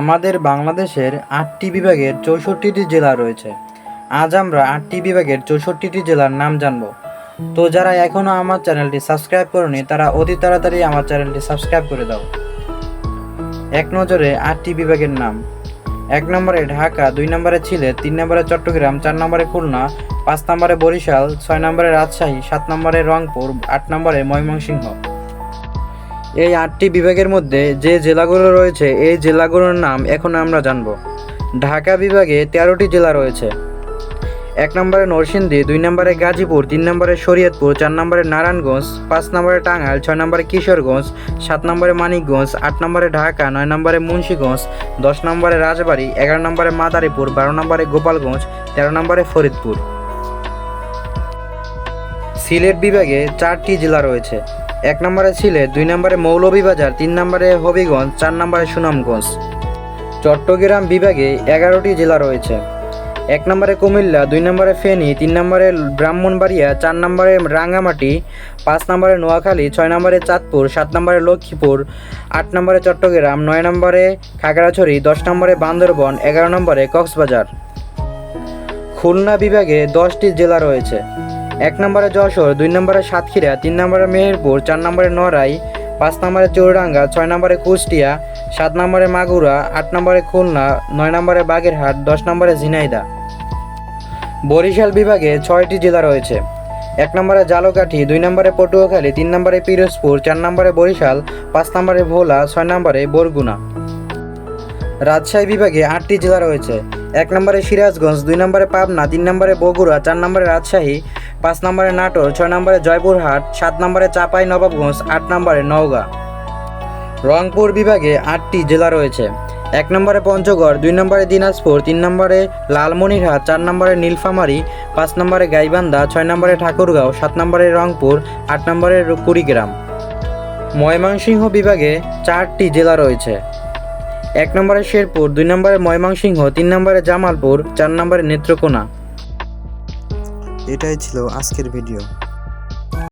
আমাদের বাংলাদেশের আটটি বিভাগের চৌষট্টিটি জেলা রয়েছে। আজ আমরা আটটি বিভাগের চৌষট্টিটি জেলার নাম জানব। তো যারা এখনও আমার চ্যানেলটি সাবস্ক্রাইব করনি, তারা অতি তাড়াতাড়ি আমার চ্যানেলটি সাবস্ক্রাইব করে দাও। এক নজরে আটটি বিভাগের নাম। এক নম্বরে ঢাকা, দুই নম্বরে ছিলেট তিন নম্বরে চট্টগ্রাম, চার নম্বরে খুলনা, পাঁচ নম্বরে বরিশাল, ছয় নম্বরে রাজশাহী, সাত নম্বরে রংপুর, আট নম্বরে ময়মনসিংহ। এই আটটি বিভাগের মধ্যে যে জেলাগুলো রয়েছে, এই জেলাগুলোর নাম এখন আমরা জানব। ঢাকা বিভাগে তেরোটি জেলা রয়েছে। এক নম্বরে নরসিংদী, দুই নম্বরে গাজীপুর, তিন নম্বরে শরীয়তপুর, চার নম্বরে নারায়ণগঞ্জ, পাঁচ নম্বরে টাঙ্গাইল, ছয় নম্বরে কিশোরগঞ্জ, সাত নম্বরে মানিকগঞ্জ, আট নম্বরে ঢাকা, নয় নম্বরে মুন্সীগঞ্জ, দশ নম্বরে রাজবাড়ী, এগারো নম্বরে মাদারীপুর, বারো নম্বরে গোপালগঞ্জ, তেরো নম্বরে ফরিদপুর। সিলেট বিভাগে চারটি জেলা রয়েছে। এক নম্বরে সিলেট দুই নম্বরে মৌলভীবাজার, তিন নম্বরে হবিগঞ্জ, চার নম্বরে সুনামগঞ্জ। চট্টগ্রাম বিভাগে এগারোটি জেলা রয়েছে। এক নম্বরে কুমিল্লা, দুই নম্বরে ফেনী, তিন নম্বরে ব্রাহ্মণবাড়িয়া, চার নম্বরে রাঙ্গামাটি, পাঁচ নম্বরে নোয়াখালী, ছয় নম্বরে চাঁদপুর, সাত নম্বরে লক্ষ্মীপুর, আট নম্বরে চট্টগ্রাম, নয় নম্বরে খাগড়াছড়ি, দশ নম্বরে বান্দরবন, এগারো নম্বরে কক্সবাজার। খুলনা বিভাগে দশটি জেলা রয়েছে। এক নম্বরে যশোর, দুই নম্বরে সাতক্ষীরা, তিন নম্বরে মেহেরপুর, চার নম্বরে নড়াই, পাঁচ নম্বরে চৌরাঙ্গা, ছয় নম্বরে কুষ্টিয়া, সাত নম্বরে মাগুরা, আট নম্বরে খুলনা, নয় নম্বরে বাগেরহাট, দশ নম্বরে ঝিনাইদহ বরিশাল বিভাগে ছয়টি জেলা রয়েছে। এক নম্বরে জালকাঠি, দুই নম্বরে পটুয়াখালী, তিন নম্বরে পিরোজপুর, চার নম্বরে বরিশাল, পাঁচ নম্বরে ভোলা, ছয় নম্বরে বরগুনা। রাজশাহী বিভাগে আটটি জেলা রয়েছে। এক নম্বরে সিরাজগঞ্জ, দুই নম্বরে পাবনা, তিন নম্বরে বগুড়া, চার নম্বরে রাজশাহী পাঁচ নম্বরে নাটোর, ছয় নম্বরে জয়পুরহাট, সাত নম্বরে চাপাই নবাবগঞ্জ, আট নম্বরে নওগাঁ। রংপুর বিভাগে আটটি জেলা রয়েছে। এক নম্বরে পঞ্চগড়, দুই নম্বরে দিনাজপুর, তিন নম্বরে লালমনিরহাট, চার নম্বরে নীলফামারী, পাঁচ নম্বরে গাইবান্ধা, ছয় নম্বরে ঠাকুরগাঁও, সাত নম্বরে রংপুর, আট নম্বরে কুড়িগ্রাম। ময়মনসিংহ বিভাগে চারটি জেলা রয়েছে। এক নম্বরে শেরপুর, দুই নম্বরে ময়মনসিংহ, তিন নম্বরে জামালপুর, চার নম্বরে নেত্রকোনা। এটাই ছিল আজকের ভিডিও